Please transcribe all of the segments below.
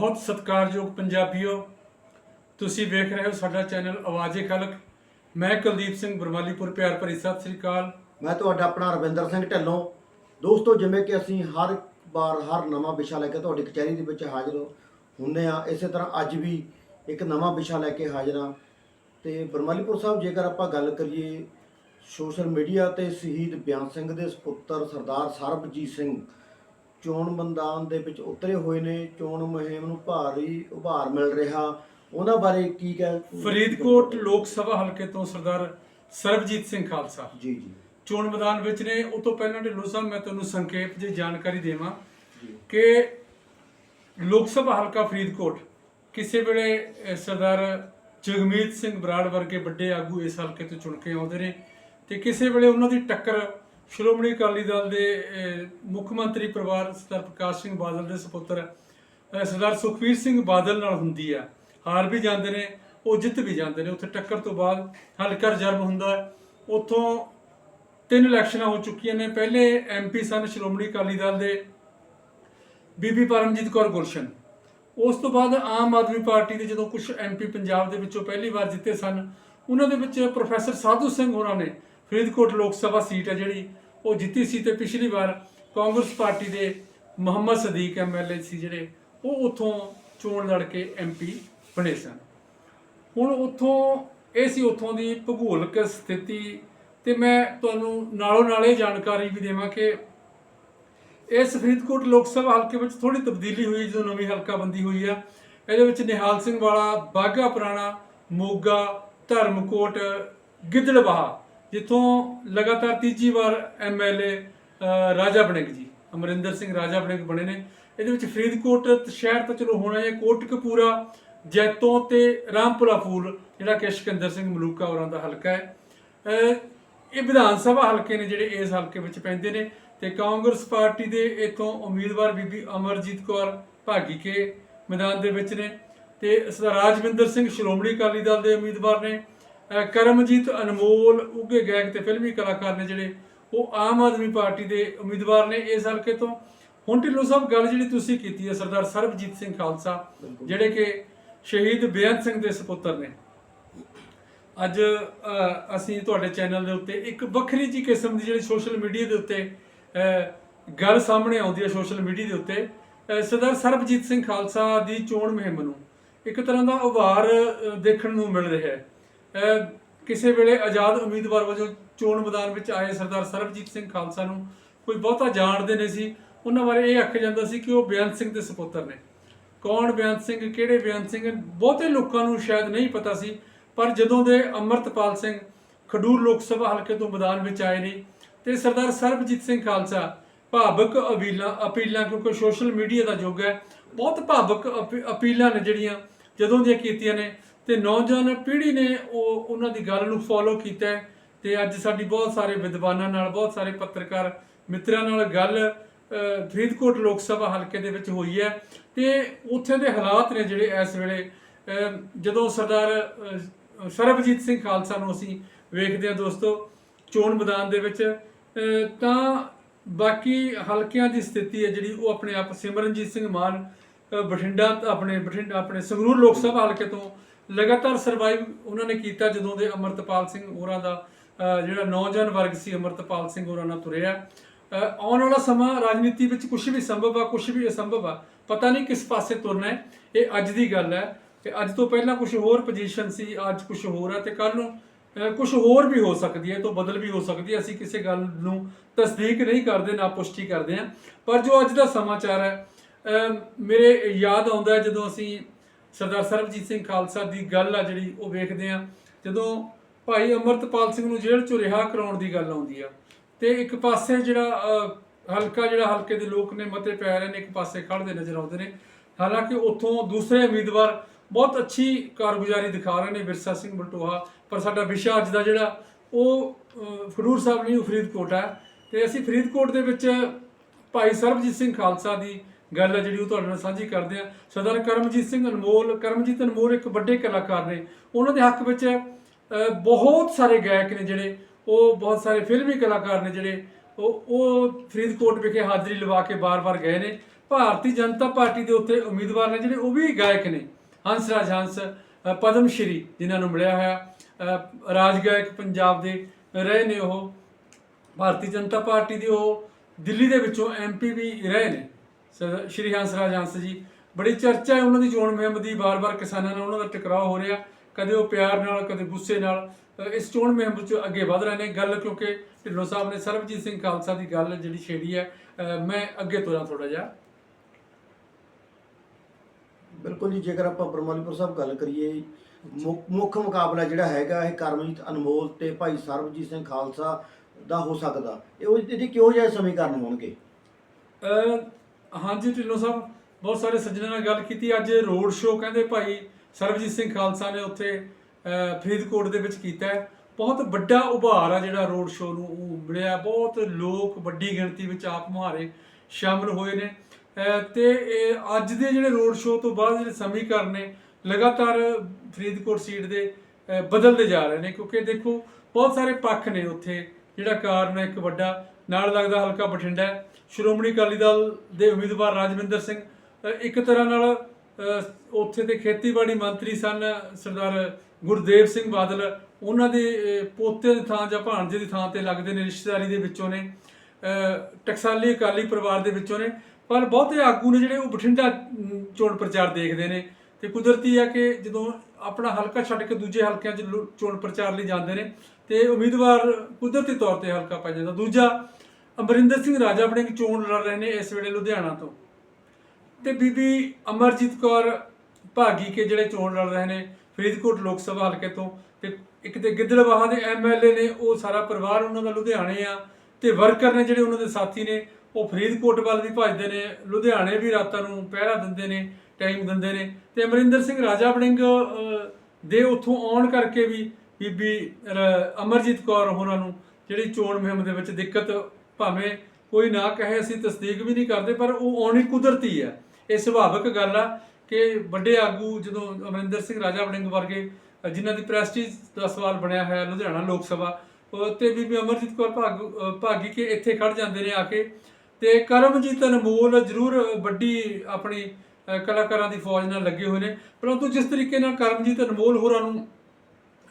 ਬਹੁਤ ਸਤਿਕਾਰਯੋਗ ਪੰਜਾਬੀਓ, ਤੁਸੀਂ ਵੇਖ ਰਹੇ ਹੋ ਸਾਡਾ ਚੈਨਲ ਆਵਾਜ਼ੇ ਖਲਕ। ਮੈਂ ਕੁਲਦੀਪ ਸਿੰਘ ਬਰਮਾਲੀਪੁਰ, ਪਿਆਰ ਭਰੀ ਸਤਿ ਸ੍ਰੀ ਅਕਾਲ। ਮੈਂ ਤੁਹਾਡਾ ਆਪਣਾ ਰਵਿੰਦਰ ਸਿੰਘ ਢੱਲੋਂ। ਦੋਸਤੋ, ਜਿਵੇਂ ਕਿ ਅਸੀਂ ਹਰ ਵਾਰ ਹਰ ਨਵਾਂ ਵਿਸ਼ਾ ਲੈ ਕੇ ਤੁਹਾਡੀ ਕਚਹਿਰੀ ਦੇ ਵਿੱਚ ਹਾਜ਼ਰ ਹੁੰਦੇ ਆ, ਇਸੇ ਤਰ੍ਹਾਂ ਅੱਜ ਵੀ ਇੱਕ ਨਵਾਂ ਵਿਸ਼ਾ ਲੈ ਕੇ ਹਾਜ਼ਰ ਹਾਂ ਤੇ ਬਰਮਾਲੀਪੁਰ ਸਾਹਿਬ, ਜੇਕਰ ਆਪਾਂ ਗੱਲ ਕਰੀਏ ਸੋਸ਼ਲ ਮੀਡੀਆ ਤੇ ਸ਼ਹੀਦ ਬਿਆਨ ਸਿੰਘ ਦੇ ਸੁਪੁੱਤਰ ਸਰਦਾਰ ਸਰਬਜੀਤ ਸਿੰਘ ਚੋਣ ਮੈਦਾਨ ਦੇ ਵਿੱਚ ਉਤਰੇ ਹੋਏ ਨੇ ਚੋਣ ਮੁਹਿੰਮ ਨੂੰ ਭਾਰੀ ਉਭਾਰ ਮਿਲ ਰਿਹਾ। ਉਹਨਾਂ ਬਾਰੇ ਕੀ ਕਹਿ ਫਰੀਦਕੋਟ ਲੋਕ ਸਭਾ ਹਲਕੇ ਤੋਂ ਸਰਦਾਰ ਸਰਬਜੀਤ ਸਿੰਘ ਖਾਲਸਾ। ਜੀ ਜੀ। ਚੋਣ ਮੈਦਾਨ ਵਿੱਚ ਨੇ। ਉਹ ਤੋਂ ਪਹਿਲਾਂ ਢਿੱਲੋਂ ਸਾਹਿਬ ਮੈਂ ਤੁਹਾਨੂੰ ਸੰਖੇਪ ਜਿਹੀ ਜਾਣਕਾਰੀ ਦੇਵਾਂ ਜੀ। ਕਿ ਲੋਕ ਸਭਾ ਹਲਕਾ ਫਰੀਦਕੋਟ ਕਿਸੇ ਵੇਲੇ ਸਰਦਾਰ ਜਗਮੀਤ ਸਿੰਘ ਬਰਾੜ ਵਰਗੇ ਵੱਡੇ ਆਗੂ ਇਸ ਹਲਕੇ ਤੋਂ ਚੁਣ ਕੇ ਆਉਂਦੇ ਨੇ ਤੇ ਕਿਸੇ ਵੇਲੇ ਉਹਨਾਂ ਦੀ ਟੱਕਰ ਸ਼੍ਰੋਮਣੀ ਅਕਾਲੀ ਦਲ ਦੇ ਮੁੱਖ ਮੰਤਰੀ ਪਰਿਵਾਰ ਸਰਦਾਰ ਪ੍ਰਕਾਸ਼ ਸਿੰਘ ਬਾਦਲ ਦੇ ਸੁਪੁੱਤਰ ਸਰਦਾਰ ਸੁਖਬੀਰ ਸਿੰਘ ਬਾਦਲ ਨਾਲ ਹੁੰਦੀ ਆ। ਹਾਰ ਵੀ ਜਾਂਦੇ ਨੇ, ਉਹ ਜਿੱਤ ਵੀ ਜਾਂਦੇ ਨੇ। ਉੱਥੇ ਟੱਕਰ ਤੋਂ ਬਾਅਦ ਹਲਕਾ ਰਿਜ਼ਰਵ ਹੁੰਦਾ ਉੱਥੋਂ ਤਿੰਨ ਇਲੈਕਸ਼ਨਾਂ ਹੋ ਚੁੱਕੀਆਂ ਨੇ। ਪਹਿਲੇ ਐਮਪੀ ਸਨ ਸ਼੍ਰੋਮਣੀ ਅਕਾਲੀ ਦਲ ਦੇ ਬੀਬੀ ਪਰਮਜੀਤ ਕੌਰ ਗੁਰਸ਼ਨ ਉਸ ਤੋਂ ਬਾਅਦ ਆਮ ਆਦਮੀ ਪਾਰਟੀ ਦੇ ਜਦੋਂ ਕੁਝ ਐਮਪੀ ਪੰਜਾਬ ਦੇ ਵਿੱਚੋਂ ਪਹਿਲੀ ਵਾਰ ਜਿੱਤੇ ਸਨ, ਉਹਨਾਂ ਦੇ ਵਿੱਚ ਪ੍ਰੋਫੈਸਰ ਸਾਧੂ ਸਿੰਘ ਹੋਰਾਂ ਨੇ ਫਰੀਦਕੋਟ ਲੋਕ ਸਭਾ ਸੀਟ ਹੈ ਜਿਹੜੀ ਉਹ ਜਿੱਤੀ ਸੀ ਤੇ ਪਿਛਲੀ ਵਾਰ ਕਾਂਗਰਸ ਪਾਰਟੀ ਦੇ ਮੁਹੰਮਦ ਸਦੀਕ ਐਮਐਲਏ ਸੀ ਜਿਹੜੇ, ਉਹ ਉੱਥੋਂ ਚੋਣ ਲੜ ਕੇ ਐਮਪੀ ਬਣੇ ਸਨ। ਹੁਣ ਉੱਥੋਂ, ਇਹ ਸੀ ਉੱਥੋਂ ਦੀ ਭੂਗੋਲਿਕ ਸਥਿਤੀ ਤੇ ਮੈਂ ਤੁਹਾਨੂੰ ਨਾਲੋਂ ਨਾਲੇ ਜਾਣਕਾਰੀ ਵੀ ਦੇਵਾਂ ਕਿ ਇਸ ਫਰੀਦਕੋਟ ਲੋਕ ਸਭਾ ਹਲਕੇ ਵਿੱਚ ਥੋੜੀ ਤਬਦੀਲੀ ਹੋਈ, ਜਦੋਂ ਨਵੀਂ ਹਲਕਾ ਬੰਦੀ ਹੋਈ ਆ। ਇਹਦੇ ਵਿੱਚ ਨਿਹਾਲ ਸਿੰਘ ਵਾਲਾ ਬਾਗਾ ਪੁਰਾਣਾ, ਮੋਗਾ, ਧਰਮਕੋਟ, ਗਿੱਦੜਬਾਹਾ ਜਿੱਥੋਂ ਲਗਾਤਾਰ ਤੀਜੀ ਵਾਰ ਐਮਐਲਏ ਰਾਜਾ ਬਣੇਗ ਜੀ। ਅਮਰਿੰਦਰ ਸਿੰਘ ਰਾਜਾ ਬਣੇਗ ਬਣੇ ਨੇ। ਇਹਦੇ ਵਿੱਚ ਫਰੀਦਕੋਟ ਸ਼ਹਿਰ ਤਾਂ ਚਲੋ ਹੋਣਾ ਹੈ ਕੋਟਕਪੂਰਾ, ਜੈਤੋਂ ਤੇ ਰਾਮਪੁਰਾ ਫੂਲ, ਜਿਹੜਾ ਕਿ ਸਿਕੰਦਰ ਸਿੰਘ ਮਲੂਕਾ ਹੋਰਾਂ ਦਾ ਹਲਕਾ ਹੈ। ਇਹ ਵਿਧਾਨ ਸਭਾ ਹਲਕੇ ਨੇ ਜਿਹੜੇ ਇਸ ਹਲਕੇ ਵਿੱਚ ਪੈਂਦੇ ਨੇ ਤੇ ਕਾਂਗਰਸ ਪਾਰਟੀ ਦੇ ਇਥੋਂ ਉਮੀਦਵਾਰ ਬੀਬੀ ਅਮਰਜੀਤ ਕੌਰ ਭਾਗੀ ਕੇ ਮੈਦਾਨ ਦੇ ਵਿੱਚ ਨੇ ਤੇ ਸਰਦਾਰ ਰਾਜਵਿੰਦਰ ਸਿੰਘ ਸ਼੍ਰੋਮਣੀ ਅਕਾਲੀ ਦਲ ਦੇ ਉਮੀਦਵਾਰ ਨੇ। ਕਰਮਜੀਤ ਅਨਮੋਲ ਉੱਗੇ ਗਾਇਕ ਤੇ ਫਿਲਮੀ ਕਲਾਕਾਰ ਨੇ ਜਿਹੜੇ ਉਹ ਆਮ ਆਦਮੀ ਪਾਰਟੀ ਦੇ ਉਮੀਦਵਾਰ ਨੇ ਇਸ ਹਲਕੇ ਤੋਂ। ਹੁਣ ਢਿੱਲੋਂ ਸਾਹਿਬ ਗੱਲ ਜਿਹੜੀ ਤੁਸੀਂ ਕੀਤੀ ਹੈ ਸਰਦਾਰ ਸਰਬਜੀਤ ਸਿੰਘ ਖਾਲਸਾ। ਜਿਹੜੇ ਕਿ ਸ਼ਹੀਦ ਬੇਅੰਤ ਸਿੰਘ ਦੇ ਸੁਪੁੱਤਰ ਨੇ। ਅੱਜ ਅਸੀਂ ਤੁਹਾਡੇ ਚੈਨਲ ਦੇ ਉੱਤੇ ਇੱਕ ਵੱਖਰੀ ਜੀ ਕਿਸਮ ਦੀ ਜਿਹੜੀ ਸੋਸ਼ਲ ਮੀਡੀਆ ਦੇ ਉੱਤੇ ਗੱਲ ਸਾਹਮਣੇ ਆਉਂਦੀ ਹੈ ਸੋਸ਼ਲ ਮੀਡੀਆ ਦੇ ਉੱਤੇ। ਸਰਦਾਰ ਸਰਬਜੀਤ ਸਿੰਘ ਖਾਲਸਾ ਦੀ ਚੋਣ ਮੁਹਿੰਮ ਨੂੰ ਇੱਕ ਤਰ੍ਹਾਂ ਦਾ ਉਭਾਰ ਦੇਖਣ ਨੂੰ ਮਿਲ ਰਿਹਾ ਹੈ। ਕਿਸੇ ਵੇਲੇ ਆਜ਼ਾਦ ਉਮੀਦਵਾਰ ਵਜੋਂ ਚੋਣ ਮੈਦਾਨ ਵਿੱਚ ਆਏ ਸਰਦਾਰ ਸਰਬਜੀਤ ਸਿੰਘ ਖਾਲਸਾ ਨੂੰ ਕੋਈ ਬਹੁਤਾ ਜਾਣਦੇ ਨਹੀਂ ਸੀ। ਉਹਨਾਂ ਬਾਰੇ ਇਹ ਆਖਿਆ ਜਾਂਦਾ ਸੀ ਕਿ ਉਹ ਬੇਅੰਤ ਸਿੰਘ ਦੇ ਸੁਪੁੱਤਰ ਨੇ। ਕੌਣ ਬੇਅੰਤ ਸਿੰਘ, ਕਿਹੜੇ ਬੇਅੰਤ ਸਿੰਘ, ਬਹੁਤੇ ਲੋਕਾਂ ਨੂੰ ਸ਼ਾਇਦ ਨਹੀਂ ਪਤਾ ਸੀ, ਪਰ ਜਦੋਂ ਦੇ ਅਮਰਤਪਾਲ ਸਿੰਘ ਖਡੂਰ ਲੋਕ ਸਭਾ ਹਲਕੇ ਤੋਂ ਮੈਦਾਨ ਵਿੱਚ ਆਏ ਨੇ ਤੇ ਸਰਦਾਰ ਸਰਬਜੀਤ ਸਿੰਘ ਖਾਲਸਾ ਭਾਵਕ ਅਪੀਲਾਂ ਅਪੀਲਾਂ ਕਿਉਂਕਿ ਸੋਸ਼ਲ ਮੀਡੀਆ ਦਾ ਯੁੱਗ ਹੈ, ਬਹੁਤ ਭਾਵਕ ਅਪੀ- ਅਪੀਲਾਂ ਨੇ ਜਿਹੜੀਆਂ ਜਦੋਂ ਦੀਆਂ ਕੀਤੀਆਂ ਨੇ ਤੇ ਨੌਜਵਾਨ ਪੀੜ੍ਹੀ ਨੇ ਉਹ ਉਹਨਾਂ ਦੀ ਗੱਲ ਨੂੰ ਫੋਲੋ ਕੀਤਾ ਹੈ ਤੇ ਅੱਜ ਸਾਡੀ ਬਹੁਤ ਸਾਰੇ ਵਿਦਵਾਨਾਂ ਨਾਲ, ਬਹੁਤ ਸਾਰੇ ਪੱਤਰਕਾਰ ਮਿੱਤਰਾਂ ਨਾਲ ਗੱਲ ਫਰੀਦਕੋਟ ਲੋਕ ਸਭਾ ਹਲਕੇ ਦੇ ਵਿੱਚ ਹੋਈ ਹੈ ਤੇ ਉੱਥੇ ਦੇ ਹਾਲਾਤ ਨੇ ਜਿਹੜੇ ਇਸ ਵੇਲੇ ਜਦੋਂ ਸਰਦਾਰ ਸਰਬਜੀਤ ਸਿੰਘ ਖਾਲਸਾ ਨੂੰ ਅਸੀਂ ਵੇਖਦੇ ਹਾਂ ਦੋਸਤੋ ਚੋਣ ਮੈਦਾਨ ਦੇ ਵਿੱਚ ਤਾਂ ਬਾਕੀ ਹਲਕਿਆਂ ਦੀ ਸਥਿਤੀ ਹੈ ਜਿਹੜੀ ਉਹ ਆਪਣੇ ਆਪ ਸਿਮਰਨਜੀਤ ਸਿੰਘ ਮਾਨ ਬਠਿੰਡਾ ਆਪਣੇ ਬਠਿੰਡਾ ਆਪਣੇ ਸੰਗਰੂਰ ਲੋਕ ਸਭਾ ਹਲਕੇ ਤੋਂ ਲਗਾਤਾਰ ਸਰਵਾਈਵ ਉਹਨਾਂ ਨੇ ਕੀਤਾ ਜਦੋਂ ਦੇ ਅਮਰਤਪਾਲ ਸਿੰਘ ਹੋਰਾਂ ਦਾ ਜਿਹੜਾ ਨੌਜਵਾਨ ਵਰਗ ਸੀ ਅਮਰਤਪਾਲ ਸਿੰਘ ਹੋਰਾਂ ਨਾਲ ਤੁਰਿਆ। ਆਉਣ ਵਾਲਾ ਸਮਾਂ ਰਾਜਨੀਤੀ ਵਿੱਚ ਕੁਝ ਵੀ ਸੰਭਵ ਆ ਕੁਝ ਵੀ ਅਸੰਭਵ ਆ, ਪਤਾ ਨਹੀਂ ਕਿਸ ਪਾਸੇ ਤੁਰਨਾ ਹੈ। ਇਹ ਅੱਜ ਦੀ ਗੱਲ ਹੈ ਤੇ ਅੱਜ ਤੋਂ ਪਹਿਲਾਂ ਕੁਝ ਹੋਰ ਪੋਜੀਸ਼ਨ ਸੀ, ਅੱਜ ਕੁਝ ਹੋਰ ਹੈ ਤੇ ਕੱਲ ਨੂੰ ਕੁਝ ਹੋਰ ਵੀ ਹੋ ਸਕਦੀ ਹੈ ਤੋਂ ਬਦਲ ਵੀ ਹੋ ਸਕਦੀ ਹੈ। ਅਸੀਂ ਕਿਸੇ ਗੱਲ ਨੂੰ ਤਸਦੀਕ ਨਹੀਂ ਕਰਦੇ, ਨਾ ਪੁਸ਼ਟੀ ਕਰਦੇ ਹਾਂ। ਪਰ ਜੋ ਅੱਜ ਦਾ ਸਮਾਚਾਰ ਹੈ ਮੇਰੇ ਯਾਦ ਆਉਂਦਾ ਜਦੋਂ ਅਸੀਂ ਸਰਦਾਰ ਸਰਬਜੀਤ ਸਿੰਘ ਖਾਲਸਾ ਦੀ ਗੱਲ ਆ ਜਿਹੜੀ ਉਹ ਵੇਖਦੇ ਆ। ਜਦੋਂ ਭਾਈ ਅਮਰਤਪਾਲ ਸਿੰਘ ਨੂੰ ਜੇਲ੍ਹ ਚੋਂ ਰਿਹਾ ਕਰਾਉਣ ਦੀ ਗੱਲ ਆਉਂਦੀ ਆ ਤੇ ਇੱਕ ਪਾਸੇ ਜਿਹੜਾ ਹਲਕਾ ਜਿਹੜਾ ਹਲਕੇ ਦੇ ਲੋਕ ਨੇ ਮਤੇ ਪੈ ਰਹੇ ਨੇ ਇੱਕ ਪਾਸੇ ਖੜਦੇ ਨਜ਼ਰ ਆਉਂਦੇ ਨੇ। ਹਾਲਾਂਕਿ ਉੱਥੋਂ ਦੂਸਰੇ ਉਮੀਦਵਾਰ ਬਹੁਤ ਅੱਛੀ ਕਾਰਗੁਜ਼ਾਰੀ ਦਿਖਾ ਰਹੇ ਨੇ ਵਿਰਸਾ ਸਿੰਘ ਬਟੋਹਾ ਪਰ ਸਾਡਾ ਵਿਸ਼ਾ ਅੱਜ ਦਾ ਜਿਹੜਾ ਉਹ ਅ, ਖਡੂਰ ਸਾਹਿਬ ਨਹੀਂ ਉਹ ਫਰੀਦਕੋਟ ਹੈ ਤੇ ਅਸੀਂ ਫਰੀਦਕੋਟ ਦੇ ਵਿੱਚ ਭਾਈ ਸਰਬਜੀਤ ਸਿੰਘ ਖਾਲਸਾ ਦੀ ਗੱਲ ਹੈ ਜਿਹੜੀ ਉਹ ਤੁਹਾਡੇ ਨਾਲ ਸਾਂਝੀ ਕਰਦੇ ਆ ਸਰਦਾਰ ਕਰਮਜੀਤ ਸਿੰਘ ਅਨਮੋਲ, ਕਰਮਜੀਤ ਅਨਮੋਲ ਇੱਕ ਵੱਡੇ ਕਲਾਕਾਰ ਨੇ। ਉਹਨਾਂ ਦੇ ਹੱਕ ਵਿੱਚ ਬਹੁਤ ਸਾਰੇ ਗਾਇਕ ਨੇ ਜਿਹੜੇ, ਉਹ ਬਹੁਤ ਸਾਰੇ ਫਿਲਮੀ ਕਲਾਕਾਰ ਨੇ ਜਿਹੜੇ, ਉਹ ਉਹ ਫਰੀਦਕੋਟ ਵਿਖੇ ਹਾਜ਼ਰੀ ਲਵਾ ਕੇ ਬਾਰ-ਬਾਰ ਗਏ ਨੇ। ਭਾਰਤੀ ਜਨਤਾ ਪਾਰਟੀ ਦੇ ਉੱਤੇ ਉਮੀਦਵਾਰ ਨੇ ਜਿਹੜੇ, ਉਹ ਵੀ ਗਾਇਕ ਨੇ। ਹੰਸ ਰਾਜ ਹੰਸ ਪਦਮ ਸ਼੍ਰੀ, ਜਿਨ੍ਹਾਂ ਨੂੰ ਮਿਲਿਆ ਹੋਇਆ। ਰਾਜ ਗਾਇਕ ਪੰਜਾਬ ਦੇ ਰਹੇ ਨੇ ਉਹ। ਭਾਰਤੀ ਜਨਤਾ ਪਾਰਟੀ ਦੇ ਉਹ ਦਿੱਲੀ ਦੇ ਵਿੱਚੋਂ ਐਮਪੀ ਵੀ ਰਹੇ ਨੇ। ਸਰ ਸ਼੍ਰੀ ਹੰਸਰਾਜ ਹੰਸ ਜੀ ਬੜੀ ਚਰਚਾ ਹੈ ਉਹਨਾਂ ਦੀ ਚੋਣ ਮੁਹਿੰਮ ਦੀ ਵਾਰ-ਵਾਰ ਕਿਸਾਨਾਂ ਨਾਲ ਉਹਨਾਂ ਦਾ ਟਕਰਾਅ ਹੋ ਰਿਹਾ ਕਦੇ ਉਹ ਪਿਆਰ ਨਾਲ ਕਦੇ ਗੁੱਸੇ ਨਾਲ। ਇਸ ਚੋਣ ਮੁਹਿੰਮ ਵਿੱਚ ਅੱਗੇ ਵਧ ਰਹੇ ਨੇ। ਗੱਲ ਕਿਉਂਕਿ ਢਿੱਲੋਂ ਸਾਹਿਬ ਨੇ ਸਰਬਜੀਤ ਸਿੰਘ ਖਾਲਸਾ ਦੀ ਗੱਲ ਜਿਹੜੀ ਛੇੜੀ ਹੈ ਮੈਂ ਅੱਗੇ ਤੁਰਾਂ ਥੋੜਾ ਜਿਹਾ। ਬਿਲਕੁਲ ਜੀ ਜੇਕਰ ਆਪਾਂ ਬਰਮਾਲੀਪੁਰ ਸਾਹਿਬ ਗੱਲ ਕਰੀਏ ਮੁੱਖ- ਮੁਕਾਬਲਾ ਜਿਹੜਾ ਹੈਗਾ ਇਹ ਕਰਮਜੀਤ ਅਨਮੋਲ ਤੇ ਭਾਈ ਸਰਬਜੀਤ ਸਿੰਘ ਖਾਲਸਾ ਦਾ ਹੋ ਸਕਦਾ। ਇਹ ਉਹ- ਇਹਦੇ ਕਿਹੋ ਜਿਹੇ ਸਮੀਕਰਨ ਹੋਣਗੇ? ਹਾਂਜੀ, ਢਿੱਲੋਂ ਸਾਹਿਬ, ਬਹੁਤ ਸਾਰੇ ਸੱਜਣਾਂ ਨਾਲ ਗੱਲ ਕੀਤੀ। ਅੱਜ ਰੋਡ ਸ਼ੋਅ ਕਹਿੰਦੇ ਭਾਈ ਸਰਬਜੀਤ ਸਿੰਘ ਖਾਲਸਾ ਨੇ ਉੱਥੇ ਫਰੀਦਕੋਟ ਦੇ ਵਿੱਚ ਕੀਤਾ ਬਹੁਤ ਵੱਡਾ ਉਭਾਰ ਆ ਜਿਹੜਾ ਰੋਡ ਸ਼ੋਅ ਨੂੰ ਉਹ ਮਿਲਿਆ ਬਹੁਤ ਲੋਕ ਵੱਡੀ ਗਿਣਤੀ ਵਿੱਚ ਆਪ ਮੁਹਾਰੇ ਸ਼ਾਮਲ ਹੋਏ ਨੇ। ਅਹ, ਤੇ ਇਹ ਅੱਜ ਦੇ ਜਿਹੜੇ ਰੋਡ ਸ਼ੋਅ ਤੋਂ ਬਾਅਦ ਜਿਹੜੇ ਸਮੀਕਰਨ ਨੇ, ਲਗਾਤਾਰ ਫਰੀਦਕੋਟ ਸੀਟ ਦੇ ਬਦਲਦੇ ਜਾ ਰਹੇ ਨੇ। ਕਿਉਂਕਿ ਦੇਖੋ, ਬਹੁਤ ਸਾਰੇ ਪੱਖ ਨੇ ਉੱਥੇ। ਜਿਹੜਾ ਕਾਰਨ ਹੈ ਇੱਕ ਵੱਡਾ, ਨਾਲ ਲੱਗਦਾ ਹਲਕਾ ਬਠਿੰਡਾ ਸ਼੍ਰੋਮਣੀ ਅਕਾਲੀ ਦਲ ਦੇ ਉਮੀਦਵਾਰ ਰਾਜਵਿੰਦਰ ਸਿੰਘ ਇੱਕ ਤਰ੍ਹਾਂ ਨਾਲ ਉੱਥੇ ਦੇ ਖੇਤੀਬਾੜੀ ਮੰਤਰੀ ਸਨ ਸਰਦਾਰ ਗੁਰਦੇਵ ਸਿੰਘ ਬਾਦਲ। ਉਹਨਾਂ ਦੇ ਅ, ਪੋਤੇ ਦੀ ਥਾਂ ਜਾਂ ਭਾਣਜੇ ਦੀ ਥਾਂ ਤੇ ਲੱਗਦੇ ਨੇ ਰਿਸ਼ਤੇਦਾਰੀ ਦੇ ਵਿੱਚੋਂ ਨੇ ਟਕਸਾਲੀ ਅਕਾਲੀ ਪਰਿਵਾਰ ਦੇ ਵਿੱਚੋਂ ਨੇ। ਪਰ ਬਹੁਤੇ ਆਗੂ ਨੇ ਜਿਹੜੇ ਉਹ ਬਠਿੰਡਾ ਚੋਣ ਪ੍ਰਚਾਰ ਦੇਖਦੇ ਨੇ। ਤੇ ਕੁਦਰਤੀ ਹੈ ਕਿ ਜਦੋਂ ਆਪਣਾ ਹਲਕਾ ਛੱਡ ਕੇ ਦੂਜੇ ਹਲਕਿਆਂ 'ਚ ਲੋ- ਚੋਣ ਪ੍ਰਚਾਰ ਲਈ ਜਾਂਦੇ ਨੇ ਤੇ ਉਮੀਦਵਾਰ ਕੁਦਰਤੀ ਤੌਰ ਤੇ ਹਲਕਾ ਪੈ ਜਾਂਦਾ। ਦੂਜਾ ਅਮਰਿੰਦਰ ਸਿੰਘ ਰਾਜਾ ਆਪਣੇ ਚੋਣ ਲੜ ਰਹੇ ਨੇ ਇਸ ਵੇਲੇ ਲੁਧਿਆਣਾ ਤੋਂ। ਤੇ ਬੀਬੀ ਅਮਰਜੀਤ ਕੌਰ ਭਾਗੀ ਕੇ ਜਿਹੜੇ ਚੋਣ ਲੜ ਰਹੇ ਨੇ ਫਰੀਦਕੋਟ ਲੋਕ ਸਭਾ ਹਲਕੇ ਤੋਂ, ਤੇ ਇੱਕ ਤੇ ਗਿੱਦੜਬਾਹਾ ਦੇ ਐਮਐਲਏ ਨੇ, ਉਹ ਸਾਰਾ ਪਰਿਵਾਰ ਉਹਨਾਂ ਦਾ ਲੁਧਿਆਣੇ ਆ, ਤੇ ਵਰਕਰ ਨੇ ਜਿਹੜੇ ਉਹਨਾਂ ਦੇ ਸਾਥੀ ਨੇ, ਉਹ ਫਰੀਦਕੋਟ ਵੱਲ ਵੀ ਭੱਜਦੇ ਨੇ, ਲੁਧਿਆਣੇ ਵੀ ਰਾਤਾਂ ਨੂੰ ਪਹਿਰਾ ਦਿੰਦੇ ਨੇ, ਟਾਈਮ ਦਿੰਦੇ ਨੇ। ਤੇ ਅਮਰਿੰਦਰ ਸਿੰਘ ਰਾਜਾ ਬੜਿੰਗ ਦੇ ਉੱਥੋਂ ਆਉਣ ਕਰਕੇ ਵੀ ਬੀਬੀ ਅਮਰਜੀਤ ਕੌਰ ਹੋਰਾਂ ਨੂੰ ਜਿਹੜੀ ਚੋਣ ਮੁਹਿੰਮ ਦੇ ਵਿੱਚ ਦਿੱਕਤ ਭਾਵੇਂ ਕੋਈ ਨਾ ਕਹੇ ਅਸੀਂ ਤਸਦੀਕ ਵੀ ਨਹੀਂ ਕਰਦੇ ਪਰ ਉਹ ਆਉਣੀ ਕੁਦਰਤੀ ਹੈ। ਇਹ ਸੁਭਾਵਿਕ ਗੱਲ ਆ ਕਿ ਵੱਡੇ ਆਗੂ ਜਦੋਂ ਅਮਰਿੰਦਰ ਸਿੰਘ ਰਾਜਾ ਵੜਿੰਗ ਵਰਗੇ ਅ, ਜਿਨ੍ਹਾਂ ਦੀ ਪ੍ਰੈਸਟੀਜ ਦਾ ਸਵਾਲ ਬਣਿਆ ਹੋਇਆ ਲੁਧਿਆਣਾ ਲੋਕ ਸਭਾ ਅ, ਤੇ ਬੀਬੀ ਅਮਰਜੀਤ ਕੌਰ ਭਾਗ ਭਾਗੀ ਕੇ ਇੱਥੇ ਖੜ ਜਾਂਦੇ ਨੇ ਆ ਕੇ। ਤੇ ਕਰਮਜੀਤ ਅਨਮੋਲ ਜ਼ਰੂਰ ਵੱਡੀ ਆਪਣੀ ਕਲਾਕਾਰਾਂ ਦੀ ਫੌਜ ਨਾਲ ਲੱਗੇ ਹੋਏ ਨੇ। ਪਰੰਤੂ ਜਿਸ ਤਰੀਕੇ ਨਾਲ ਕਰਮਜੀਤ ਅਨਮੋਲ ਹੋਰਾਂ ਨੂੰ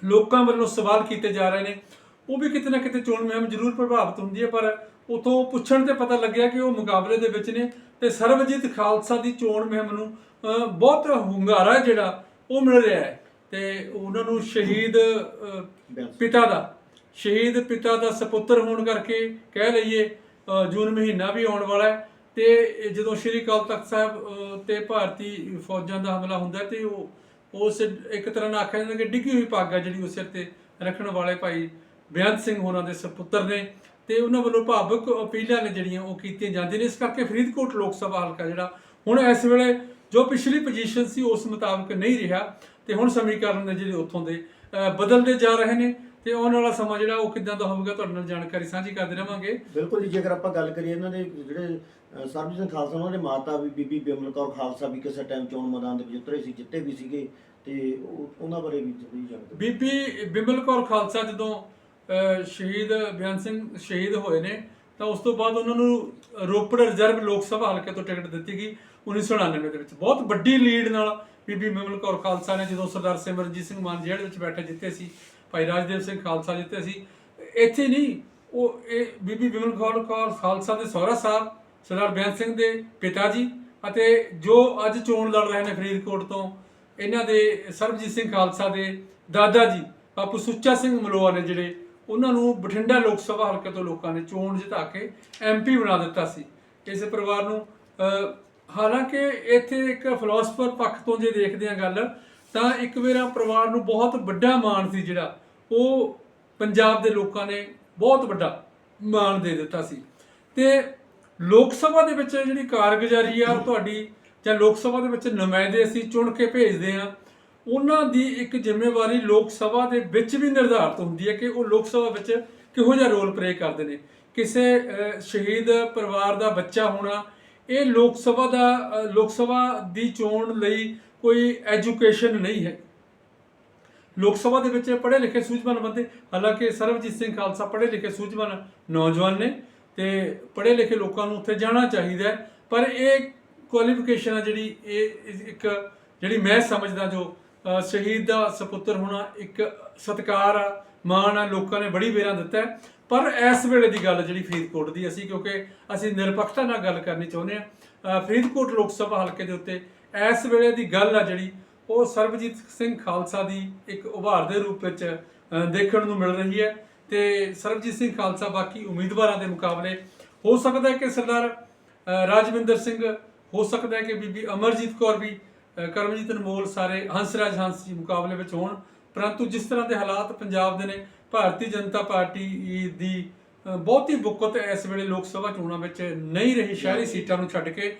ਲੋਕਾਂ ਵੱਲੋਂ ਸਵਾਲ ਕੀਤੇ ਜਾ ਰਹੇ ਨੇ ਉਹ ਵੀ ਕਿਤੇ ਨਾ ਕਿਤੇ ਚੋਣ ਮੁਹਿੰਮ ਜ਼ਰੂਰ ਪ੍ਰਭਾਵਿਤ ਹੁੰਦੀ ਹੈ ਪਰ ਉਥੋਂ ਪੁੱਛਣ ਤੇ ਪਤਾ ਲੱਗਿਆ ਕਿ ਉਹ ਮੁਕਾਬਲੇ ਦੇ ਵਿੱਚ ਨੇ ਤੇ ਸਰਬਜੀਤ ਖਾਲਸਾ ਦੀ ਚੋਣ ਮੁਹਿੰਮ ਨੂੰ ਬਹੁਤ ਹੁੰਗਾਰਾ ਜਿਹੜਾ ਉਹ ਮਿਲ ਰਿਹਾ ਹੈ। ਤੇ ਉਹਨਾਂ ਨੂੰ ਸ਼ਹੀਦ ਬਿਆਨ ਪਿਤਾ ਦਾ ਸ਼ਹੀਦ ਪਿਤਾ ਦਾ ਸਪੁੱਤਰ ਹੋਣ ਕਰਕੇ ਕਹਿ ਲਈਏ ਜੂਨ ਮਹੀਨਾ ਵੀ ਆਉਣ ਵਾਲਾ ਹੈ। ਤੇ ਜਦੋਂ ਸ਼੍ਰੀ ਅਕਾਲ ਤਖਤ ਸਾਹਿਬ ਤੇ ਭਾਰਤੀ ਫੌਜਾਂ ਦਾ ਹਮਲਾ ਹੁੰਦਾ ਹੈ ਤੇ ਉਹ ਉਸ ਇੱਕ ਤਰ੍ਹਾਂ ਨਾਲ ਆਖਿਆ ਜਾਂਦਾ ਕਿ ਡਿੱਗੀ ਹੋਈ ਪੱਗ ਆ ਜਿਹੜੀ ਉਹ ਸਿਰ ਤੇ ਰੱਖਣ ਵਾਲੇ ਭਾਈ ਬੇਅੰਤ ਸਿੰਘ ਹੋਰਾਂ ਦੇ ਸਪੁੱਤਰ ਨੇ। ਤੇ ਉਹਨਾਂ ਵੱਲੋਂ ਭਾਵੁਕ ਅਪੀਲਾਂ ਨੇ ਜਿਹੜੀਆਂ ਉਹ ਕੀਤੀਆਂ ਜਾਂਦੀਆਂ ਨੇ। ਇਸ ਕਰਕੇ ਫਰੀਦਕੋਟ ਲੋਕ ਸਭਾ ਹਲਕਾ ਜਿਹੜਾ ਹੁਣ ਇਸ ਵੇਲੇ ਜੋ ਪਿਛਲੀ ਪੋਜੀਸ਼ਨ ਸੀ ਉਸ ਮੁਤਾਬਕ ਨਹੀਂ ਰਿਹਾ ਤੇ ਹੁਣ ਸਮੀਕਰਨ ਨੇ ਜਿਹੜੇ ਉੱਥੋਂ ਦੇ ਬਦਲਦੇ ਜਾ ਰਹੇ ਨੇ ਤੇ ਆਉਣ ਵਾਲਾ ਸਮਾਂ ਜਿਹੜਾ ਉਹ ਕਿੱਦਾਂ ਦਾ ਹੋਵੇਗਾ ਤੁਹਾਡੇ ਨਾਲ ਜਾਣਕਾਰੀ ਸਾਂਝੀ ਕਰਦੇ ਰਵਾਂਗੇ। ਬਿਲਕੁਲ ਜੀ ਜੇਕਰ ਆਪਾਂ ਗੱਲ ਕਰੀਏ ਇਹਨਾਂ ਦੇ ਜਿਹੜੇ ਸਰਬਜੀਤ ਸਿੰਘ ਖਾਲਸਾ ਉਹਨਾਂ ਦੇ ਮਾਤਾ ਵੀ ਬੀਬੀ ਬਿਮਲ ਕੌਰ ਖਾਲਸਾ ਵੀ ਕਿਸੇ ਟਾਈਮ ਚੋਣ ਮੈਦਾਨ ਦੇ ਵਿੱਚ ਉਤਰੇ ਸੀ ਜਿੱਤੇ ਵੀ ਸੀਗੇ ਤੇ ਉਹ- ਉਹਨਾਂ ਬਾਰੇ ਵੀ ਥੋੜੀ ਜਾਣਕਾਰੀ। ਬੀਬੀ ਬਿਮਲ ਕੌਰ ਖਾਲਸਾ ਜਦੋਂ ਸ਼ਹੀਦ ਬਿਆਨ ਸਿੰਘ ਸ਼ਹੀਦ ਹੋਏ ਨੇ, ਤਾਂ ਉਸ ਤੋਂ ਬਾਅਦ ਉਹਨਾਂ ਨੂੰ ਰੋਪੜ ਰਿਜ਼ਰਵ ਲੋਕ ਸਭਾ ਹਲਕੇ ਤੋਂ ਟਿਕਟ ਦਿੱਤੀ ਗਈ 1999 ਦੇ ਵਿੱਚ। ਬਹੁਤ ਵੱਡੀ ਲੀਡ ਨਾਲ ਬੀਬੀ ਬਿਮਲ ਕੌਰ ਖਾਲਸਾ ਨੇ ਜਦੋਂ ਸਰਦਾਰ ਸਿਮਰਨਜੀਤ ਸਿੰਘ ਮਾਨ ਜੇਲ੍ਹ ਵਿੱਚ ਬੈਠੇ ਜਿੱਤੇ ਸੀ, ਭਾਈ ਰਾਜਦੇਵ ਸਿੰਘ ਖਾਲਸਾ ਜਿੱਤੇ ਸੀ, ਇੱਥੇ ਨਹੀਂ, ਉਹ ਇਹ ਬੀਬੀ ਬਿਮਲ ਕੌਰ ਕੌਰ ਖਾਲਸਾ ਦੇ ਸਹੁਰਾ ਸਾਹਿਬ, ਸਰਦਾਰ ਬਿਆਨ ਸਿੰਘ ਦੇ ਪਿਤਾ ਜੀ, ਅਤੇ ਜੋ ਅੱਜ ਚੋਣ ਲੜ ਰਹੇ ਨੇ ਫਰੀਦਕੋਟ ਤੋਂ, ਇਹਨਾਂ ਦੇ ਸਰਬਜੀਤ ਸਿੰਘ ਖਾਲਸਾ ਦੇ ਦਾਦਾ ਜੀ, ਬਾਪੂ ਸੁੱਚਾ ਸਿੰਘ ਮਲੋਆ ਨੇ ਜਿਹੜੇ ਉਹਨਾਂ ਨੂੰ ਬਠਿੰਡਾ ਲੋਕ ਸਭਾ ਹਲਕੇ ਤੋਂ ਲੋਕਾਂ ਨੇ ਚੋਣ ਜਿਤਾ ਕੇ ਐਮਪੀ ਬਣਾ ਦਿੱਤਾ ਸੀ। ਇਸ ਪਰਿਵਾਰ ਨੂੰ ਹਾਲਾਂਕਿ ਇੱਥੇ ਇੱਕ ਫਿਲਾਸਫਰ ਪੱਖ ਤੋਂ ਜੇ ਦੇਖਦੇ ਆ ਗੱਲ, ਤਾਂ ਇੱਕ ਵੇਰਾ ਪਰਿਵਾਰ ਨੂੰ ਬਹੁਤ ਵੱਡਾ ਮਾਣ ਸੀ ਜਿਹੜਾ, ਉਹ ਪੰਜਾਬ ਦੇ ਲੋਕਾਂ ਨੇ ਬਹੁਤ ਵੱਡਾ ਮਾਣ ਦੇ ਦਿੱਤਾ ਸੀ। ਤੇ ਲੋਕ ਸਭਾ ਦੇ ਵਿੱਚ ਜਿਹੜੀ ਕਾਰਗੁਜ਼ਾਰੀ ਆ ਤੁਹਾਡੀ ਜਾਂ ਲੋਕ ਸਭਾ ਦੇ ਵਿੱਚ ਨੁਮਾਇੰਦੇ ਅਸੀਂ ਚੁਣ ਕੇ ਭੇਜਦੇ ਆ ਉਹਨਾਂ ਦੀ ਇੱਕ ਜ਼ਿੰਮੇਵਾਰੀ ਲੋਕ ਸਭਾ ਦੇ ਵਿੱਚ ਵੀ ਨਿਰਧਾਰਤ ਹੁੰਦੀ ਹੈ ਕਿ ਉਹ ਲੋਕ ਸਭਾ ਵਿੱਚ ਕਿਹੋ ਜਿਹਾ ਰੋਲ ਪਲੇ ਕਰਦੇ ਨੇ। ਕਿਸੇ ਸ਼ਹੀਦ ਪਰਿਵਾਰ ਦਾ ਬੱਚਾ ਹੋਣਾ, ਇਹ ਲੋਕ ਸਭਾ ਦਾ ਲੋਕ ਸਭਾ ਦੀ ਚੋਣ ਲਈ ਕੋਈ ਐਜੂਕੇਸ਼ਨ ਨਹੀਂ ਹੈ। ਲੋਕ ਸਭਾ ਦੇ ਵਿੱਚ ਪੜ੍ਹੇ ਲਿਖੇ ਸੂਝਵਾਨ ਬੰਦੇ, ਹਾਲਾਂਕਿ ਸਰਬਜੀਤ ਸਿੰਘ ਖਾਲਸਾ ਪੜ੍ਹੇ ਲਿਖੇ ਸੂਝਵਾਨ ਨੌਜਵਾਨ ਨੇ ਤੇ ਪੜ੍ਹੇ ਲਿਖੇ ਲੋਕਾਂ ਨੂੰ ਉੱਥੇ ਜਾਣਾ ਚਾਹੀਦਾ ਪਰ ਇਹ ਕੁਆਲੀਫਿਕੇਸ਼ਨ ਆ ਜਿਹੜੀ ਇਹ ਇੱਕ ਜਿਹੜੀ ਮੈਂ ਸਮਝਦਾ ਜੋ ਸ਼ਹੀਦ ਦਾ ਸੁਪੁੱਤਰ ਹੋਣਾ ਇੱਕ ਸਤਿਕਾਰ ਆ ਮਾਣ ਆ, ਲੋਕਾਂ ਨੇ ਬੜੀ ਵੇਰਾਂ ਦਿੱਤਾ ਪਰ ਇਸ ਵੇਲੇ ਦੀ ਗੱਲ ਜਿਹੜੀ ਫਰੀਦਕੋਟ ਦੀ ਅਸੀਂ, ਕਿਉਂਕਿ ਅਸੀਂ ਨਿਰਪੱਖਤਾ ਨਾਲ ਗੱਲ ਕਰਨੀ ਚਾਹੁੰਦੇ ਆ ਫਰੀਦਕੋਟ ਲੋਕ ਸਭਾ ਹਲਕੇ ਦੇ ਉੱਤੇ ਇਸ ਵੇਲੇ ਦੀ ਗੱਲ ਆ ਜਿਹੜੀ, ਉਹ ਸਰਬਜੀਤ ਸਿੰਘ ਖਾਲਸਾ ਦੀ ਇੱਕ ਉਭਾਰ ਦੇ ਰੂਪ ਵਿੱਚ ਦੇਖਣ ਨੂੰ ਮਿਲ ਰਹੀ ਹੈ ਤੇ ਸਰਬਜੀਤ ਸਿੰਘ ਖਾਲਸਾ ਬਾਕੀ ਉਮੀਦਵਾਰਾਂ ਦੇ ਮੁਕਾਬਲੇ ਹੋ ਸਕਦਾ ਹੈ ਕਿ ਸਰਦਾਰ ਰਾਜਵਿੰਦਰ ਸਿੰਘ, ਹੋ ਸਕਦਾ ਹੈ ਕਿ ਬੀਬੀ ਅਮਰਜੀਤ ਕੌਰ ਵੀ ਕਰਮਜੀਤ ਅਨਮੋਲ ਸਾਰੇ ਹੰਸਰਾਜ ਹੰਸ ਜੀ ਮੁਕਾਬਲੇ ਵਿੱਚ ਹੋਣ। ਪਰੰਤੂ ਜਿਸ ਤਰ੍ਹਾਂ ਦੇ ਹਾਲਾਤ ਪੰਜਾਬ ਦੇ ਨੇ ਭਾਰਤੀ ਜਨਤਾ ਪਾਰਟੀ ਦੀ ਬਹੁਤੀ ਬੁੱਕਤ ਇਸ ਵੇਲੇ ਲੋਕ ਸਭਾ ਚੋਣਾਂ ਵਿੱਚ ਨਹੀਂ ਰਹੀ। ਸ਼ਹਿਰੀ ਸੀਟਾਂ ਨੂੰ ਛੱਡ ਕੇ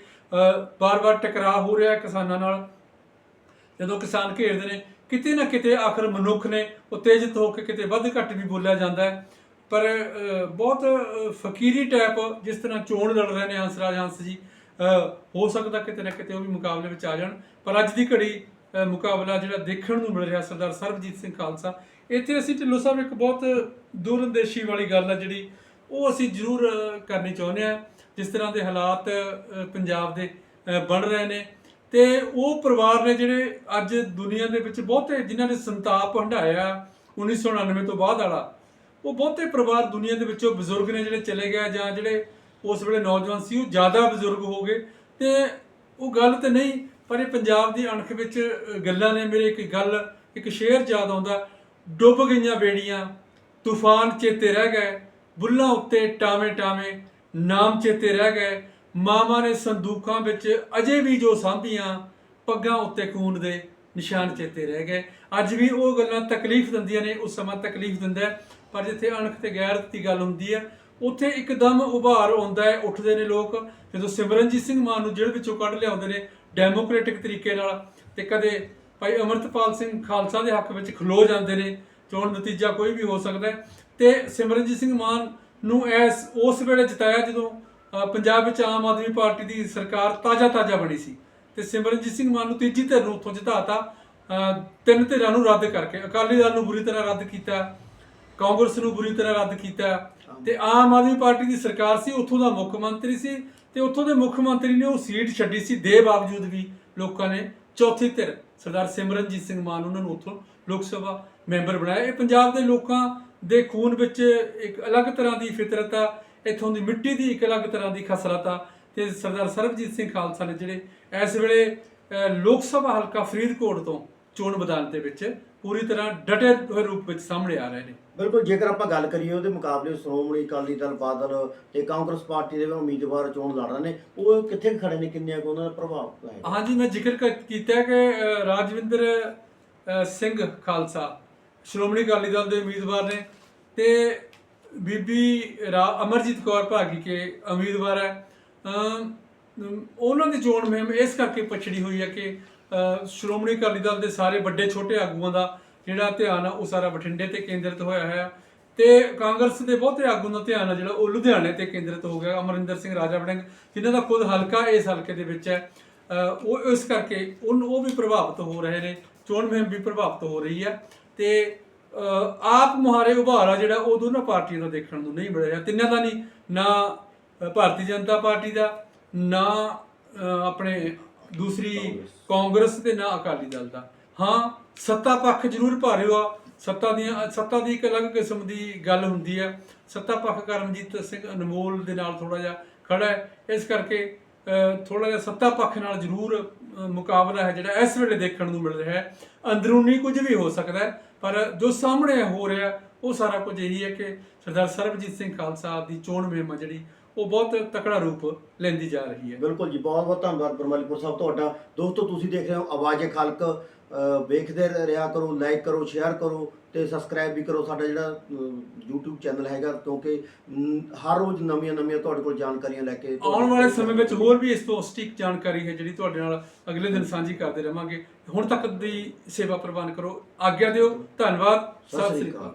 ਬਾਰ-ਬਾਰ ਟਕਰਾਅ ਹੋ ਰਿਹਾ ਕਿਸਾਨਾਂ ਨਾਲ। ਜਦੋਂ ਕਿਸਾਨ ਘੇਰਦੇ ਨੇ ਕਿਤੇ ਨਾ ਕਿਤੇ ਆਖਰ ਮਨੁੱਖ ਨੇ ਉਤੇਜਿਤ ਹੋ ਕੇ ਕਿਤੇ ਵੱਧ ਘੱਟ ਵੀ ਬੋਲਿਆ ਜਾਂਦਾ ਹੈ। ਪਰ ਬਹੁਤ ਫਕੀਰੀ ਟਾਈਪ ਜਿਸ ਤਰ੍ਹਾਂ ਚੋਣ ਲੜ ਰਹੇ ਨੇ ਹੰਸਰਾਜ ਹੰਸ ਜੀ ਹੋ ਸਕਦਾ ਕਿਤੇ ਨਾ ਕਿਤੇ ਉਹ ਵੀ ਮੁਕਾਬਲੇ ਵਿੱਚ ਆ ਜਾਣ। ਪਰ ਅੱਜ ਦੀ ਘੜੀ ਮੁਕਾਬਲਾ ਜਿਹੜਾ ਦੇਖਣ ਨੂੰ ਮਿਲ ਰਿਹਾ ਸਰਦਾਰ ਸਰਬਜੀਤ ਸਿੰਘ ਖਾਲਸਾ। ਇੱਥੇ ਅਸੀਂ ਢਿੱਲੋਂ ਸਾਹਿਬ ਇੱਕ ਬਹੁਤ ਦੂਰਅੰਦੇਸ਼ੀ ਵਾਲੀ ਗੱਲ ਹੈ ਜਿਹੜੀ ਉਹ ਅਸੀਂ ਜ਼ਰੂਰ ਕਰਨੀ ਚਾਹੁੰਦੇ ਆ ਜਿਸ ਤਰ੍ਹਾਂ ਦੇ ਹਾਲਾਤ ਪੰਜਾਬ ਦੇ ਬਣ ਰਹੇ ਨੇ। ਤੇ ਉਹ ਪਰਿਵਾਰ ਨੇ ਜਿਹੜੇ ਅੱਜ ਦੁਨੀਆ ਦੇ ਵਿੱਚ ਬਹੁਤੇ ਜਿਨ੍ਹਾਂ ਨੇ ਸੰਤਾਪ ਹੰਢਾਇਆ 1999 ਤੋਂ ਬਾਅਦ ਵਾਲਾ, ਉਹ ਬਹੁਤੇ ਪਰਿਵਾਰ ਦੁਨੀਆ ਦੇ ਵਿੱਚੋਂ ਬਜ਼ੁਰਗ ਨੇ ਜਿਹੜੇ ਚਲੇ ਗਏ ਜਾਂ ਜਿਹੜੇ ਉਸ ਵੇਲੇ ਨੌਜਵਾਨ ਸੀ, ਉਹ ਜ਼ਿਆਦਾ ਬਜ਼ੁਰਗ ਹੋ ਗਏ। ਤੇ ਉਹ ਗੱਲ ਤੇ ਨਹੀਂ, ਪਰ ਇਹ ਪੰਜਾਬ ਦੀ ਅਣਖ ਵਿੱਚ ਗੱਲਾਂ ਨੇ ਮੇਰੇ ਇੱਕ ਗੱਲ, ਇੱਕ ਸ਼ੇਰ ਯਾਦ ਆਉਂਦਾ। ਡੁੱਬ ਗਈਆਂ ਬੇੜੀਆਂ, ਤੂਫਾਨ ਚੇਤੇ ਰਹਿ ਗਏ, ਬੁੱਲਾਂ ਉੱਤੇ ਟਾਵੇਂ ਟਾਵੇਂ, ਨਾਮ ਚੇਤੇ ਰਹਿ ਗਏ। ਮਾਵਾਂ ਨੇ ਸੰਦੂਕਾਂ ਵਿੱਚ ਅਜੇ ਵੀ ਜੋ ਸਾਂਭੀਆਂ, ਪੱਗਾਂ ਉੱਤੇ ਖੂਨ ਦੇ ਨਿਸ਼ਾਨ ਚੇਤੇ ਰਹਿ ਗਏ। ਅੱਜ ਵੀ ਉਹ ਗੱਲਾਂ ਤਕਲੀਫ ਦਿੰਦੀਆਂ ਨੇ, ਉਸ ਸਮਾਂ ਤਕਲੀਫ ਦਿੰਦਾ ਪਰ ਜਿੱਥੇ ਅਣਖ ਤੇ ਗੈਰਤ ਦੀ ਗੱਲ ਹੁੰਦੀ ਹੈ ਉੱਥੇ ਇੱਕਦਮ ਉਭਾਰ ਆਉਂਦਾ ਹੈ, ਉੱਠਦੇ ਨੇ ਲੋਕ। ਜਦੋਂ ਸਿਮਰਨਜੀਤ ਸਿੰਘ ਮਾਨ ਨੂੰ ਜੇਲ੍ਹ ਵਿੱਚੋਂ ਕੱਢ ਲਿਆਉਂਦੇ ਨੇ, ਡੈਮੋਕ੍ਰੈਟਿਕ ਤਰੀਕੇ ਨਾਲ, ਤੇ ਕਦੇ ਭਾਈ ਅਮਰਤਪਾਲ ਸਿੰਘ ਖਾਲਸਾ ਦੇ ਹੱਕ ਵਿੱਚ ਖਲੋ ਜਾਂਦੇ ਨੇ, ਚੋਣ ਨਤੀਜਾ ਕੋਈ ਵੀ ਹੋ ਸਕਦਾ ਹੈ। ਤੇ ਸਿਮਰਨਜੀਤ ਸਿੰਘ ਮਾਨ ਨੂੰ ਐਸ, ਉਸ ਵੇਲੇ ਜਿਤਾਇਆ ਜਦੋਂ ਪੰਜਾਬ ਵਿੱਚ ਆਮ ਆਦਮੀ ਪਾਰਟੀ ਦੀ ਸਰਕਾਰ ਤਾਜ਼ਾ ਤਾਜ਼ਾ ਬਣੀ ਸੀ। ਤੇ ਸਿਮਰਨਜੀਤ ਸਿੰਘ ਮਾਨ ਨੂੰ ਤੀਜੀ ਧਿਰ ਨੂੰ ਉੱਥੋਂ ਜਿਤਾਤਾ ਤਿੰਨ ਧਿਰਾਂ ਨੂੰ ਰੱਦ ਕਰਕੇ, ਅਕਾਲੀ ਦਲ ਨੂੰ ਬੁਰੀ ਤਰ੍ਹਾਂ ਰੱਦ ਕੀਤਾ ਕਾਂਗਰਸ ਨੂੰ ਬੁਰੀ ਤਰ੍ਹਾਂ ਰੱਦ ਕੀਤਾ। ਤੇ ਆਮ ਆਦਮੀ ਪਾਰਟੀ ਦੀ ਸਰਕਾਰ ਸੀ, ਉੱਥੋਂ ਦਾ ਮੁੱਖ ਮੰਤਰੀ ਸੀ ਤੇ ਉੱਥੋਂ ਦੇ ਮੁੱਖ ਮੰਤਰੀ ਨੇ ਉਹ ਸੀਟ ਛੱਡੀ ਸੀ ਦੇ ਬਾਵਜੂਦ ਵੀ ਲੋਕਾਂ ਨੇ ਚੌਥੀ ਧਿਰ ਸਰਦਾਰ ਸਿਮਰਨਜੀਤ ਸਿੰਘ ਮਾਨ ਉਹਨਾਂ ਨੂੰ ਉੱਥੋਂ ਲੋਕ ਸਭਾ ਮੈਂਬਰ ਬਣਾਇਆ। ਇਹ ਪੰਜਾਬ ਦੇ ਲੋਕਾਂ ਦੇ ਖੂਨ ਵਿੱਚ ਇੱਕ ਅਲੱਗ ਤਰ੍ਹਾਂ ਦੀ ਫਿਤਰਤ ਆ, ਇੱਥੋਂ ਦੀ ਮਿੱਟੀ ਦੀ ਇੱਕ ਅਲੱਗ ਤਰ੍ਹਾਂ ਦੀ ਖਸਰਤ ਆ ਤੇ ਸਰਦਾਰ ਸਰਬਜੀਤ ਸਿੰਘ ਖਾਲਸਾ ਨੇ ਜਿਹੜੇ ਇਸ ਵੇਲੇ ਲੋਕ ਸਭਾ ਹਲਕਾ ਫਰੀਦਕੋਟ ਤੋਂ ਚੋਣ ਮੈਦਾਨ ਦੇ ਵਿੱਚ ਪੂਰੀ ਤਰ੍ਹਾਂ ਡਟੇ ਹੋਏ ਰੂਪ ਵਿੱਚ ਸਾਹਮਣੇ ਆ ਰਹੇ ਨੇ। ਬਿਲਕੁਲ ਜੇਕਰ ਆਪਾਂ ਗੱਲ ਕਰੀਏ ਉਹਦੇ ਮੁਕਾਬਲੇ ਸ਼੍ਰੋਮਣੀ ਅਕਾਲੀ ਦਲ ਬਾਦਲ ਤੇ ਕਾਂਗਰਸ ਪਾਰਟੀ ਦੇ ਉਮੀਦਵਾਰ ਚੋਣ ਲੜ ਰਹੇ ਨੇ ਉਹ ਕਿੱਥੇ ਖੜੇ ਨੇ ਕਿੰਨੇ ਕੁ ਉਹਨਾਂ ਦਾ ਪ੍ਰਭਾਵ ਹੈ? ਹਾਂਜੀ ਮੈਂ ਜ਼ਿਕਰ ਕੀਤਾ ਕਿ ਰਾਜਵਿੰਦਰ ਸਿੰਘ ਖਾਲਸਾ ਸ਼੍ਰੋਮਣੀ ਅਕਾਲੀ ਦਲ ਦੇ ਉਮੀਦਵਾਰ ਨੇ ਤੇ ਬੀਬੀ ਅਮਰਜੀਤ ਕੌਰ ਭਾਗੀ ਕੇ ਉਮੀਦਵਾਰ ਹੈ। ਉਹਨਾਂ ਦੀ ਚੋਣ ਮੁਹਿੰਮ ਇਸ ਕਰਕੇ ਪਛੜੀ ਹੋਈ ਹੈ ਕਿ ਸ਼੍ਰੋਮਣੀ ਅਕਾਲੀ ਦਲ ਦੇ ਸਾਰੇ ਵੱਡੇ ਛੋਟੇ ਆਗੂਆਂ ਦਾ ਜਿਹੜਾ ਧਿਆਨ ਆ, ਉਹ ਸਾਰਾ ਬਠਿੰਡੇ ਤੇ ਕੇਂਦਰਿਤ ਹੋਇਆ ਹੈ ਤੇ ਕਾਂਗਰਸ ਦੇ ਬਹੁਤੇ ਆਗੂਆਂ ਦਾ ਧਿਆਨ ਆ, ਜਿਹੜਾ ਉਹ ਲੁਧਿਆਣੇ ਤੇ ਕੇਂਦਰਿਤ ਹੋ ਗਿਆ, ਅਮਰਿੰਦਰ ਸਿੰਘ ਰਾਜਾ ਵੜਿੰਗ ਜਿਨ੍ਹਾਂ ਦਾ ਖੁਦ ਹਲਕਾ ਇਸ ਹਲਕੇ ਦੇ ਵਿੱਚ ਹੈ। ਉਹ ਇਸ ਕਰਕੇ ਉਨ ਉਹ ਵੀ ਪ੍ਰਭਾਵਿਤ ਹੋ ਰਹੇ ਨੇ ਚੋਣ ਮੁਹਿੰਮ ਵੀ ਪ੍ਰਭਾਵਿਤ ਹੋ ਰਹੀ ਹੈ। ਤੇ ਆਪ ਮੁਹਾਰੇ ਉਭਾਰ ਆ ਜਿਹੜਾ, ਉਹ ਦੋਨਾਂ ਪਾਰਟੀਆਂ ਦਾ ਦੇਖਣ ਨੂੰ ਨਹੀਂ ਮਿਲ ਰਿਹਾ ਤਿੰਨਾਂ ਦਾ ਨਹੀਂ, ਨਾ ਭਾਰਤੀ ਜਨਤਾ ਪਾਰਟੀ ਦਾ, ਨਾ ਆਪਣੇ ਦੂਸਰੀ ਕਾਂਗਰਸ। ਤੇ ਨਾ ਅਕਾਲੀ ਦਲ ਦਾ। ਹਾਂ ਸੱਤਾ ਪੱਖ ਜ਼ਰੂਰ ਭਾਰੇ ਆ। ਸੱਤਾ ਦੀਆਂ ਸੱਤਾ ਦੀ ਇੱਕ ਅਲੱਗ ਕਿਸਮ ਦੀ ਗੱਲ ਹੁੰਦੀ ਹੈ ਸੱਤਾ ਪੱਖ ਕਰਮਜੀਤ ਸਿੰਘ ਅਨਮੋਲ ਦੇ ਨਾਲ ਥੋੜਾ ਜਿਹਾ ਖੜਾ ਹੈ। ਇਸ ਕਰਕੇ ਥੋੜਾ ਜਿਹਾ ਸੱਤਾ ਪੱਖ ਨਾਲ ਜ਼ਰੂਰ ਮੁਕਾਬਲਾ ਹੈ ਜਿਹੜਾ ਇਸ ਵੇਲੇ ਦੇਖਣ ਨੂੰ ਮਿਲ ਰਿਹਾ ਹੈ। ਅੰਦਰੂਨੀ ਕੁਝ ਵੀ ਹੋ ਸਕਦਾ ਹੈ ਪਰ ਜੋ ਸਾਹਮਣੇ ਹੋ ਰਿਹਾ ਉਹ ਸਾਰਾ ਕੁਝ ਇਹੀ ਹੈ ਕਿ ਸਰਦਾਰ ਸਰਬਜੀਤ ਸਿੰਘ ਖਾਲਸਾ ਦੀ ਚੋਣ ਮੁਹਿੰਮ ਜਿਹੜੀ ਉਹ ਬਹੁਤ ਤਕੜਾ ਰੂਪ ਲੈਂਦੀ ਜਾ ਰਹੀ ਹੈ। ਬਿਲਕੁਲ ਜੀ ਬਹੁਤ ਬਹੁਤ ਧੰਨਵਾਦ ਬਰਮਲਪੁਰ ਸਾਹਿਬ ਤੁਹਾਡਾ। ਦੋਸਤੋ ਤੁਸੀਂ ਦੇਖ ਰਹੇ ਹੋ ਆਵਾਜ਼ੇ ਖਲਕ। ਵੇਖਦੇ ਰਿਹਾ ਕਰੋ ਲਾਈਕ ਕਰੋ ਸ਼ੇਅਰ ਕਰੋ ਤੇ ਸਬਸਕ੍ਰਾਈਬ ਵੀ ਕਰੋ। ਸਾਡਾ ਜਿਹੜਾ YouTube ਚੈਨਲ ਹੈਗਾ ਕਿਉਂਕਿ ਹਰ ਰੋਜ਼ ਨਵੀਆਂ ਨਵੀਆਂ ਤੁਹਾਡੇ ਕੋਲ ਜਾਣਕਾਰੀਆਂ ਲੈ ਕੇ ਆਉਣ ਵਾਲੇ ਸਮੇਂ ਵਿੱਚ ਹੋਰ ਵੀ ਇਸ ਤੋਂ ਸਟਿਕ ਜਾਣਕਾਰੀ ਹੈ ਜਿਹੜੀ ਤੁਹਾਡੇ ਨਾਲ ਅਗਲੇ ਦਿਨ ਸਾਂਝੀ ਕਰਦੇ ਰਵਾਂਗੇ। ਹੁਣ ਤੱਕ ਦੀ ਸੇਵਾ ਪ੍ਰਵਾਨ ਕਰੋ। ਆਗਿਆ ਦਿਓ। ਧੰਨਵਾਦ। ਸਤਿ ਸ੍ਰੀ ਅਕਾਲ।